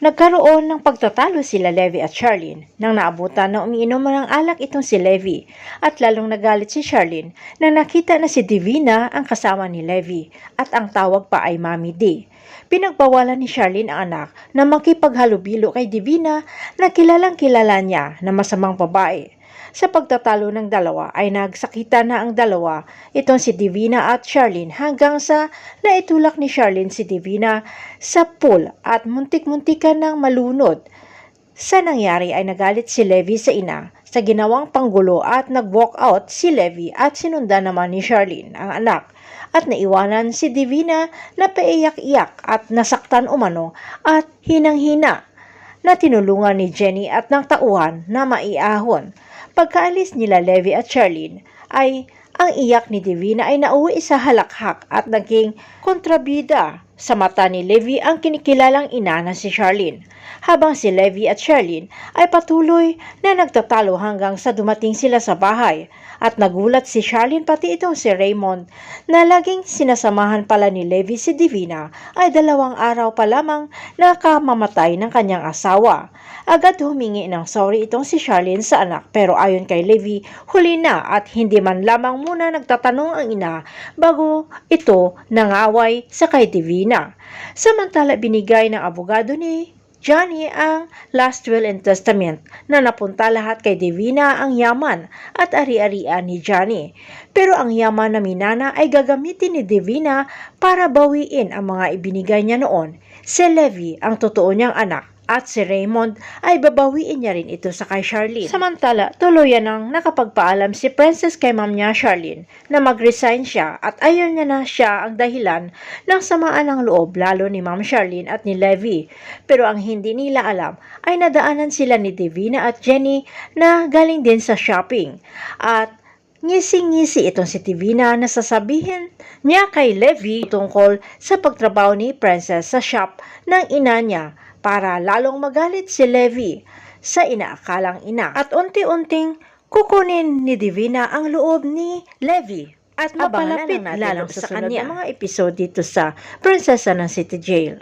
Nagkaroon ng pagtatalo sila Levi at Charlene nang naabutan na umiinom ng alak itong si Levi at lalong nagalit si Charlene nang nakita na si Divina ang kasama ni Levi at ang tawag pa ay Mami D. Pinagbawalan ni Charlene ang anak na makipaghalubilo kay Divina na kilalang kilala niya na masamang babae. Sa pagtatalo ng dalawa ay nagsakita na ang dalawa, itong si Divina at Charlene hanggang sa naitulak ni Charlene si Divina sa pool at muntik-muntikan ng malunod. Sa nangyari ay nagalit si Levi sa ina sa ginawang panggulo at nag-walk out si Levi at sinundan naman ni Charlene ang anak at naiwanan si Divina na paiyak-iyak at nasaktan umano at hinang-hina na tinulungan ni Jenny at ng tauhan na maiahon. Pagkaalis nila Levi at Charlene ay ang iyak ni Divina ay nauwi sa halakhak at naging kontrabida sa mata ni Levi ang kinikilalang ina na si Charlene. Habang si Levi at Charlene ay patuloy na nagtatalo hanggang sa dumating sila sa bahay at nagulat si Charlene pati itong si Raymond na laging sinasamahan pala ni Levi si Divina ay dalawang araw pa lamang nakamamatay ng kanyang asawa. Agad humingi ng sorry itong si Charlene sa anak pero ayon kay Levi, huli na at hindi man lamang muna nagtatanong ang ina bago ito nangaway sa kay Divina. Samantala binigay ng abogado ni Johnny ang last will and testament na napunta lahat kay Divina ang yaman at ari-arian ni Johnny. Pero ang yaman na minana ay gagamitin ni Divina para bawiin ang mga ibinigay niya noon. Si Levi ang totoo niyang anak at si Raymond ay babawiin niya rin ito sa kay Charlene. Samantala, tuluyan nang nakapagpaalam si Princess kay ma'am niya Charlene na mag-resign siya at ayaw niya na siya ang dahilan ng samaan ng loob lalo ni ma'am Charlene at ni Levi. Pero ang hindi nila alam ay nadaanan sila ni Divina at Jenny na galing din sa shopping. At Ngisi-ngisi itong si Divina na sasabihin niya kay Levi tungkol sa pagtrabaho ni Princess sa shop ng ina niya para lalong magalit si Levi sa inaakalang ina. At unti-unting kukunin ni Divina ang loob ni Levi at mapalapit lang natin lalo ang sa kanya mga episode dito sa Prinsesa ng City Jail.